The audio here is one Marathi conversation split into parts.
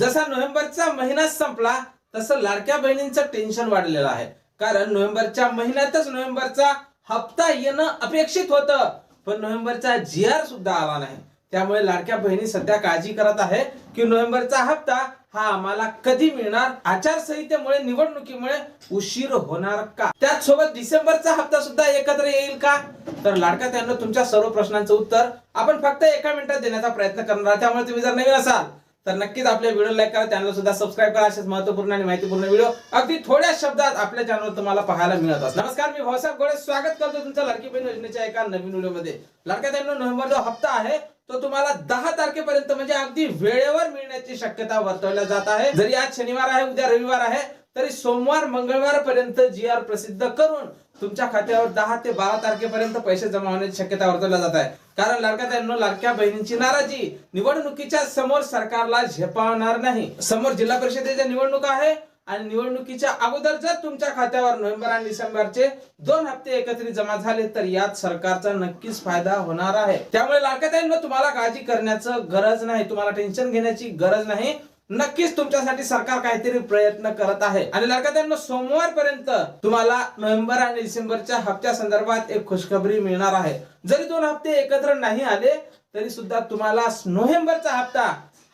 जसा नोव्हेंबरचा महिना संपला तसं लाडक्या बहिणींचं टेन्शन वाढलेलं आहे. कारण नोव्हेंबरच्या महिन्यातच नोव्हेंबरचा हप्ता येणं अपेक्षित होतं. पण नोव्हेंबरचा जी आर सुद्धा आला नाही. त्यामुळे लाडक्या बहिणी सध्या काळजी करत आहे की नोव्हेंबरचा हप्ता हा आम्हाला कधी मिळणार? आचारसंहितेमुळे निवडणुकीमुळे उशीर होणार का? त्याच सोबत डिसेंबरचा हप्ता सुद्धा एकत्र येईल का? तर लाडका त्यांना तुमच्या सर्व प्रश्नांचं उत्तर आपण फक्त एका मिनिटात देण्याचा प्रयत्न करणार त्यामुळे तुम्ही जर नवीन असाल तर नक्कीच आपल्या व्हिडिओ लाईक करा चॅनल सुद्धा सबस्क्राईब करा. असेच महत्त्वपूर्ण आणि माहितीपूर्ण व्हिडिओ अगदी थोड्या शब्दात आपल्या चॅनलवर तुम्हाला पाहायला मिळत असतात नमस्कार मी भाऊसाहेब गोळे स्वागत करतो तुमचं लडकी बहीण योजनेच्या एका नवीन व्हिडिओमध्ये लडक्या त्यांना नोव्हेंबर जो हप्ता आहे तो तुम्हाला दहा तारखेपर्यंत म्हणजे अगदी वेळेवर मिळण्याची शक्यता वर्तवल्या जात आहे. जरी आज शनिवार आहे उद्या रविवार आहे तरी सोमवार मंगळवार पर्यंत जी आर प्रसिद्ध करून तुमच्या खात्यावर दहा ते बारा तारखेपर्यंत पैसे जमा होण्याची शक्यता वर्तवल्या जात आहे. कारण लाडक्या लाडक्या बहिणींची नाराजी निवडणुकीच्या समोर सरकारला झेपावणार नाही. समोर जिल्हा परिषदेच्या निवडणूक आहे आणि निवडणुकीच्या अगोदर जर तुमच्या खात्यावर नोव्हेंबर आणि डिसेंबरचे दोन हप्ते एकत्रित जमा झाले तर यात सरकारचा नक्कीच फायदा होणार आहे. त्यामुळे लाडक्याताईंनो तुम्हाला काळजी करण्याचं गरज नाही. तुम्हाला टेन्शन घेण्याची गरज नाही. नक्कीच तुमच्यासाठी सरकार काहीतरी प्रयत्न करत आहे. आणि लाडक्याताईंनो सोमवार पर्यंत तुम्हाला नोव्हेंबर आणि डिसेंबरच्या हप्त्या संदर्भात एक खुशखबरी मिळणार आहे. जरी दोन हप्ते एकत्र नाही आले तरी सुद्धा तुम्हाला नोव्हेंबरचा हप्ता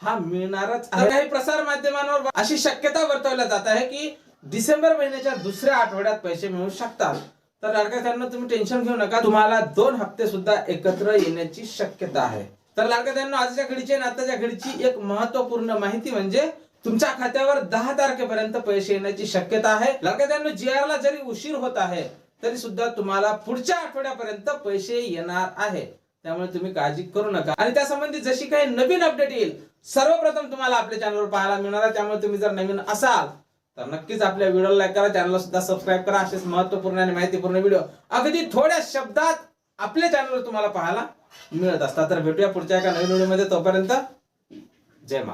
हा मिळणारच आहे. काही प्रसार माध्यमांवर अशी शक्यता वर्तवल्या जात आहे की डिसेंबर महिन्याच्या दुसऱ्या आठवड्यात पैसे मिळू शकतात. तर लाडक्या त्यांना तुम्ही टेन्शन घेऊ नका. तुम्हाला दोन हप्ते सुद्धा एकत्र येण्याची शक्यता आहे. तर लाडक्या आजच्या घडीची आणि आताच्या घडीची एक महत्त्वपूर्ण माहिती म्हणजे तुमच्या खात्यावर दहा तारखेपर्यंत पैसे येण्याची शक्यता आहे. लाडक्या जी आर ला जरी उशीर होत आहे तरी सुद्धा तुम्हाला पुढच्या आठवड्यापर्यंत पैसे येणार आहे. त्यामुळे तुम्ही काळजी करू नका. आणि त्या संबंधी जशी काही नवीन अपडेट येईल सर्वप्रथम तुम्हाला आपल्या चॅनलवर पाहायला मिळणार आहे. त्यामुळे तुम्ही जर नवीन असाल तर नक्कीच आपल्या व्हिडिओला लाईक करा चॅनलला सुद्धा सबस्क्राईब करा. असेच महत्त्वपूर्ण आणि माहितीपूर्ण व्हिडिओ अगदी थोड्या शब्दात आपल्या चॅनलवर तुम्हाला पाहायला मिळत असतात तर भेटूया पुढच्या एका नवीन व्हिडिओमध्ये. तोपर्यंत जय मा